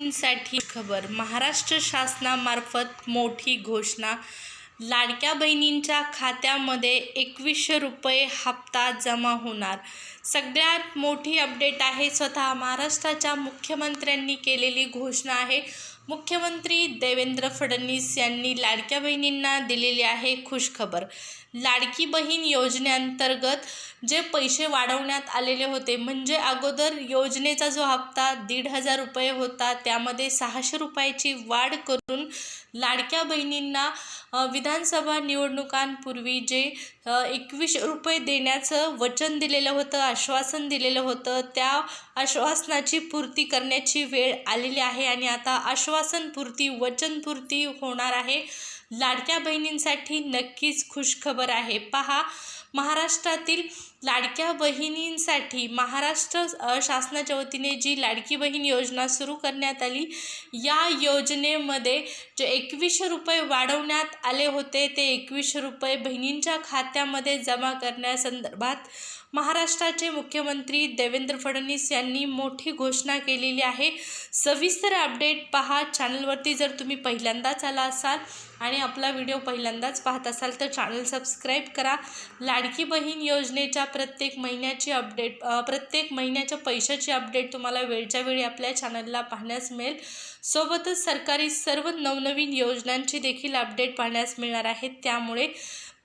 साठी खबर. महाराष्ट्र शासनामार्फत मोठी घोषणा. लाडक्या बहिणींच्या खात्यामध्ये एकवीसशे रुपये हप्ता जमा होणार. सगळ्यात मोठी अपडेट आहे. स्वतः महाराष्ट्राच्या मुख्यमंत्र्यांनी केलेली घोषणा आहे. मुख्यमंत्री देवेंद्र फडणवीस यांनी लाडक्या बहिणींना दिलेली आहे खुशखबर. लाडकी बहीण योजनेअंतर्गत जे पैसे वाढवण्यात आलेले होते म्हणजे अगोदर योजनेचा जो हप्ता दीड हजार रुपये होता त्यामध्ये सहाशे रुपयाची वाढ करून लाडक्या बहिणींना विधानसभा निवडणुकांपूर्वी जे एकवीस रुपये देण्याचं वचन दिलेलं होतं आश्वासन दिलेलं होतं. त्या आश्वासनाची पूर्ती करण्याची वेळ आलेली आहे आणि आता आश्वासनपूर्ती वचनपूर्ती होणार आहे. लाडक्या बहिणींसाठी नक्कीच खुशखबर आहे. पहा महाराष्ट्रातील लाडक्या बहिणींसाठी महाराष्ट्र शासनाच्या वतीने जी लाडकी बहीण योजना सुरू करण्यात आली या योजनेमध्ये जे एकवीसशे रुपये वाढवण्यात आले होते ते एकवीसशे रुपये बहिणींच्या खात्यामध्ये जमा करण्यासंदर्भात महाराष्ट्राचे मुख्यमंत्री देवेंद्र फडणवीस यांनी मोठी घोषणा केलेली आहे. सविस्तर अपडेट पहा. चॅनलवरती जर तुम्ही पहिल्यांदाच आला असाल आणि आपला व्हिडिओ पहिल्यांदाच पाहत असाल तर चॅनल सबस्क्राईब करा. लाडकी बहीण योजनेच्या प्रत्येक महिन्याची अपडेट प्रत्येक महिन्याच्या पैशाची अपडेट तुम्हाला वेळच्या वेळी आपल्या चॅनलला पाहण्यास मिळेल. सोबतच सरकारी सर्व नवनवीन योजनांची देखील अपडेट पाहण्यास मिळणार आहेत त्यामुळे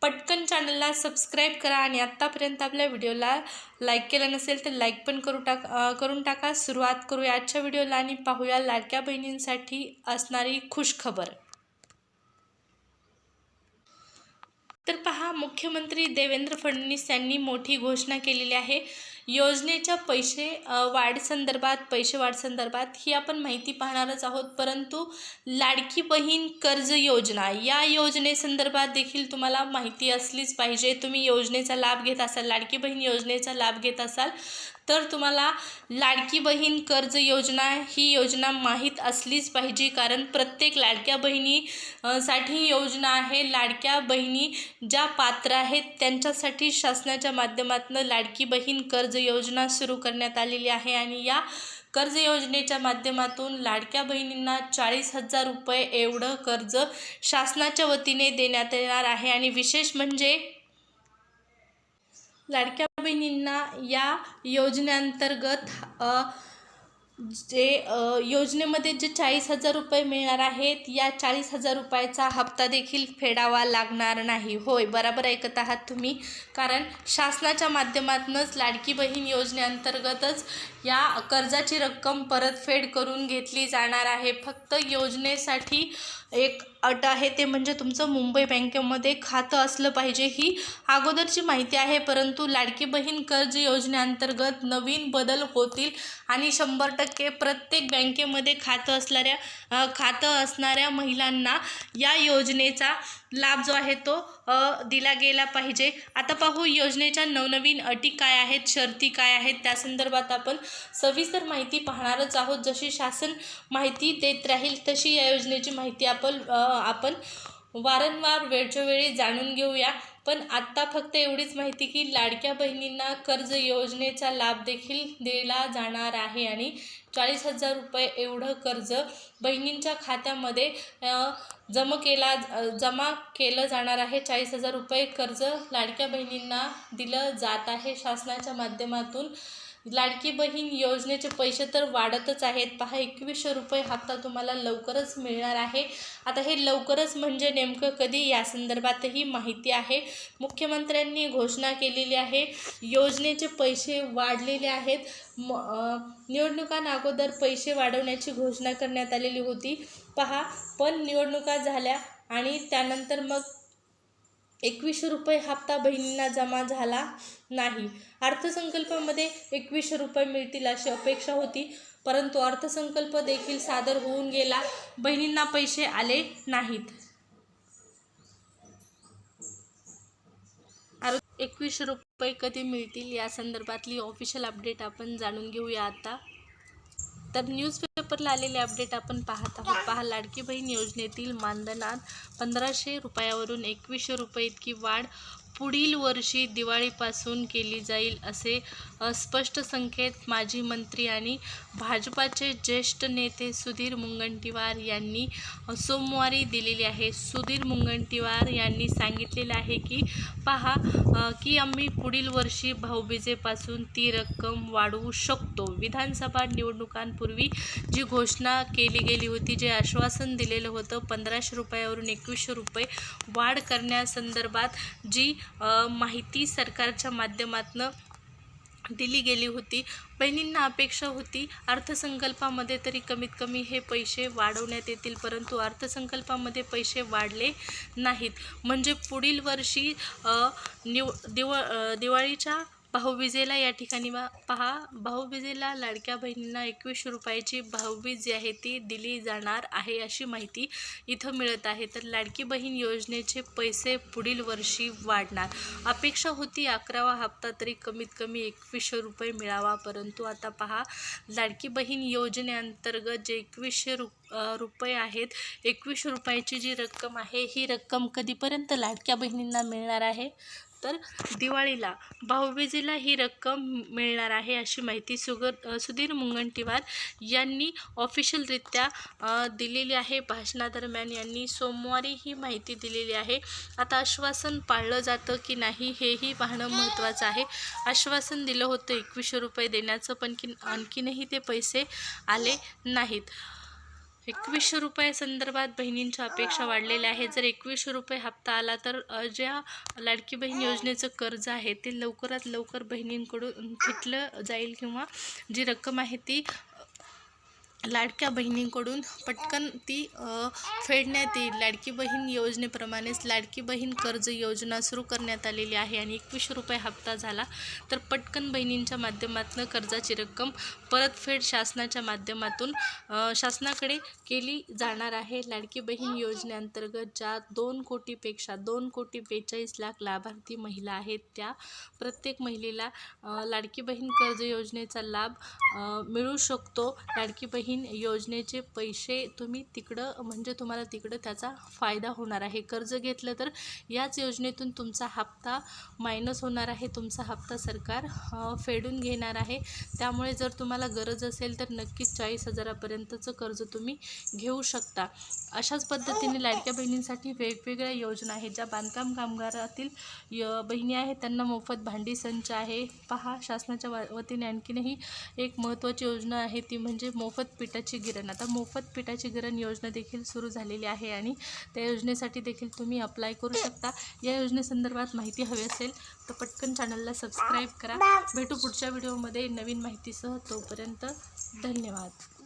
पटकन चॅनलला सबस्क्राईब करा आणि आत्तापर्यंत आपल्या व्हिडिओला लाईक केलं नसेल तर लाईक पण करू टाक करून टाका. सुरुवात करूया आजच्या व्हिडिओला आणि पाहूया लाडक्या बहिणींसाठी असणारी खुशखबर. तर पहा मुख्यमंत्री देवेंद्र फडणवीस यांनी मोठी घोषणा केलेली आहे. योजनेच्या पैसे वाढसंदर्भात वाढ संदर्भात पैसे वाढसंदर्भात ही आपण माहिती पाहणारच आहोत. परंतु लाडकी बहीण कर्ज योजना या योजनेसंदर्भात देखील तुम्हाला माहिती असलीच पाहिजे. तुम्ही योजनेचा लाभ घेत असाल लाडकी बहीण योजनेचा लाभ घेत असाल तर तुम्हाला लाडकी बहीण कर्ज योजना ही योजना माहीत असलीच पाहिजे कारण प्रत्येक लाडक्या बहिणी साठी ही योजना आहे. लाडक्या बहिणी ज्या पात्र आहेत त्यांच्यासाठी शासनाच्या माध्यमातून लाडकी बहीण कर्ज योजना सुरू करण्यात आलेली आहे. आणि या कर्ज योजनेच्या माध्यमातून लाडक्या बहिणींना चाळीस हजार रुपये एवढं कर्ज शासनाच्या वतीने देण्यात येणार आहे. आणि विशेष म्हणजे लाडक्या बहिणींना या योजनेअंतर्गत जे योजनेमध्ये जे चाळीस हजार रुपये मिळणार आहेत या चाळीस हजार रुपयाचा हप्ता देखील फेडावा लागणार नाही. होय बरोबर ऐकत आहात तुम्ही. कारण शासनाच्या माध्यमातूनच लाडकी बहीण योजनेअंतर्गतच या कर्जाची रक्कम परतफेड करून घेतली जाणार आहे. फक्त योजनेसाठी एक अट आहे ते म्हणजे तुमचं मुंबई बँकेमध्ये खातं असलं पाहिजे ही अगोदरची माहिती आहे. परंतु लाडकी बहीण कर्ज योजनेअंतर्गत नवीन बदल होतील आणि शंभर टक्के प्रत्येक बँकेमध्ये खातं असणाऱ्या खातं असणाऱ्या महिलांना या योजनेचा लाभ जो आहे तो दिला गेला पाहिजे. आता पाहू योजनेच्या नवनवीन अटी काय आहेत शर्ती काय आहेत त्या संदर्भात आपण सविस्तर माहिती पाहणारच आहोत. जशी शासन माहिती देत राहील तशी या योजनेची माहिती आपण आपण वारंवार वेळच्या वेळी जाणून घेऊया. पण आत्ता फक्त एवढीच माहिती की लाडक्या बहिणींना कर्ज योजनेचा लाभ देखील दिला जाणार आहे आणि चाळीस हजार रुपये एवढं कर्ज बहिणींच्या खात्यामध्ये जमा केला जमा केलं जाणार आहे. चाळीस हजार रुपये कर्ज लाडक्या बहिणींना दिलं जात आहे. शासनाच्या माध्यमातून लाडकी बहीण योजनेचे पैसे तर वाढतच आहेत. पहा एकवीसशे रुपये हप्ता तुम्हाला लवकरच मिळणार आहे. आता हे लवकरच म्हणजे नेमकं कधी? या संदर्भातही माहिती आहे. मुख्यमंत्र्यांनी घोषणा केलेली आहे. योजनेचे पैसे वाढलेले आहेत. म निवडणुकांअगोदर पैसे वाढवण्याची घोषणा करण्यात आलेली होती. पहा पण निवडणुका झाल्या आणि त्यानंतर मग एकवीसशे रुपये हप्ता बहिणींना जमा झाला नाही. अर्थसंकल्पामध्ये एकवीसशे रुपये मिळतील अशी अपेक्षा होती परंतु अर्थसंकल्प देखील सादर होऊन गेला. बहिणींना पैसे आले नाहीत. एकवीसशे रुपये कधी मिळतील या संदर्भातली ऑफिशियल अपडेट आपण जाणून घेऊया आता. तर पेपरला आलेले अपडेट आपण पाहत आहोत. पहा लाडकी बहीण योजनेतील मानधनात पंधराशे रुपयावरून एकवीसशे रुपये इतकी वाढ पुढील वर्षी दिवाळीपासून केली जाईल असे स्पष्ट संकेत माजी मंत्री आणि भाजपाचे ज्येष्ठ नेते सुधीर मुनगंटीवार यांनी सोमवारी दिलेली आहे. सुधीर मुनगंटीवार यांनी सांगितलेलं आहे की पहा की आम्ही पुढील वर्षी भाऊबीजेपासून ती रक्कम वाढवू शकतो. विधानसभा निवडणुकांपूर्वी जी घोषणा केली गेली होती जे आश्वासन दिलेलं होतं पंधराशे रुपयावरून एकवीसशे रुपये वाढ करण्यासंदर्भात जी माहिती सरकारच्या माध्यमातून दिली गेली होती. बहिणींना अपेक्षा होती अर्थसंकल्पामध्ये तरी कमीत कमी हे पैसे वाढवण्यात येतील परंतु अर्थसंकल्पामध्ये पैसे वाढले नाहीत. म्हणजे पुढील वर्षी निव दिव दिवाळीच्या भाऊबीजेला या ठिकाणी पहा. भाऊबीजेला लाडक्या बहिणींना एकवीसशे रुपयाची भाऊबीज जी आहे ती दिली जाणार आहे अशी माहिती इथं मिळत आहे. तर लाडकी बहीण योजनेचे पैसे पुढील वर्षी वाढणार. अपेक्षा होती अकरावा हप्ता तरी कमीत कमी एकवीसशे रुपये मिळावा. परंतु आता पहा लाडकी बहीण योजनेअंतर्गत जे एकवीसशे रु रुपये आहेत एकवीसशे रुपयाची जी रक्कम आहे ही रक्कम कधीपर्यंत लाडक्या बहिणींना मिळणार आहे? तर दिवाळीला भाऊबीजेला ही रक्कम मिळणार आहे अशी माहिती सुगर सुधीर मुनगंटीवार यांनी ऑफिशियलरित्या दिलेली आहे. भाषणादरम्यान यांनी सोमवारी ही माहिती दिलेली आहे. आता आश्वासन पाळलं जातं की नाही हेही पाहणं महत्त्वाचं आहे. आश्वासन दिलं होतं एकवीसशे रुपये देण्याचं पण की आणखीनही ते पैसे आले नाहीत. एकवीसशे रुपये संदर्भात बहिणींच्या अपेक्षा वाढलेल्या आहेत. जर एकवीसशे रुपये हप्ता आला तर ज्या लाडकी बहीण योजनेचं कर्ज आहे ते लवकरात लवकर बहिणींकडून घेतलं जाईल किंवा जी रक्कम आहे ती लाडक्या बहिणींकडून पटकन ती फेडण्यात येईल. लाडकी बहीण योजनेप्रमाणेच लाडकी बहीण कर्ज योजना सुरू करण्यात आलेली आहे आणि एकवीसशे रुपये हप्ता झाला तर पटकन बहिणींच्या माध्यमातून कर्जाची रक्कम परतफेड शासनाच्या माध्यमातून शासनाकडे केली जाणार आहे. लाडकी बहीण योजनेअंतर्गत ज्या दोन कोटीपेक्षा दोन कोटी बेचाळीस लाख लाभार्थी महिला आहेत त्या प्रत्येक महिलेला लाडकी बहीण कर्ज योजनेचा लाभ मिळू शकतो. लाडकी बहीण योजनेचे पैसे तुम्ही तिकडं म्हणजे तुम्हाला तिकडं त्याचा फायदा होणार आहे. कर्ज घेतलं तर याच योजनेतून तुमचा हप्ता मायनस होणार आहे. तुमचा हप्ता सरकार फेडून घेणार आहे. त्यामुळे जर तुम्हाला गरज असेल तर नक्कीच चाळीस हजारापर्यंतचं कर्ज तुम्ही घेऊ शकता. अशाच पद्धतीने लाडक्या बहिणींसाठी वेगवेगळ्या योजना आहेत. ज्या बांधकाम कामगारातील य बहिणी आहेत त्यांना मोफत भांडी संच आहे. पहा शासनाच्या वा वतीने आणखीनही एक महत्त्वाची योजना आहे. ती म्हणजे मोफत पिठाची गिरण. आता मोफत पिठाची गिरण योजना देखील सुरू झालेली आहे आणि त्या योजनेसाठी देखील तुम्ही अप्लाय करू शकता. या योजनेसंदर्भात माहिती हवी असेल तर पटकन चॅनलला सबस्क्राईब करा. भेटू पुढच्या व्हिडिओमध्ये नवीन माहितीसह तोपर्यंत धन्यवाद.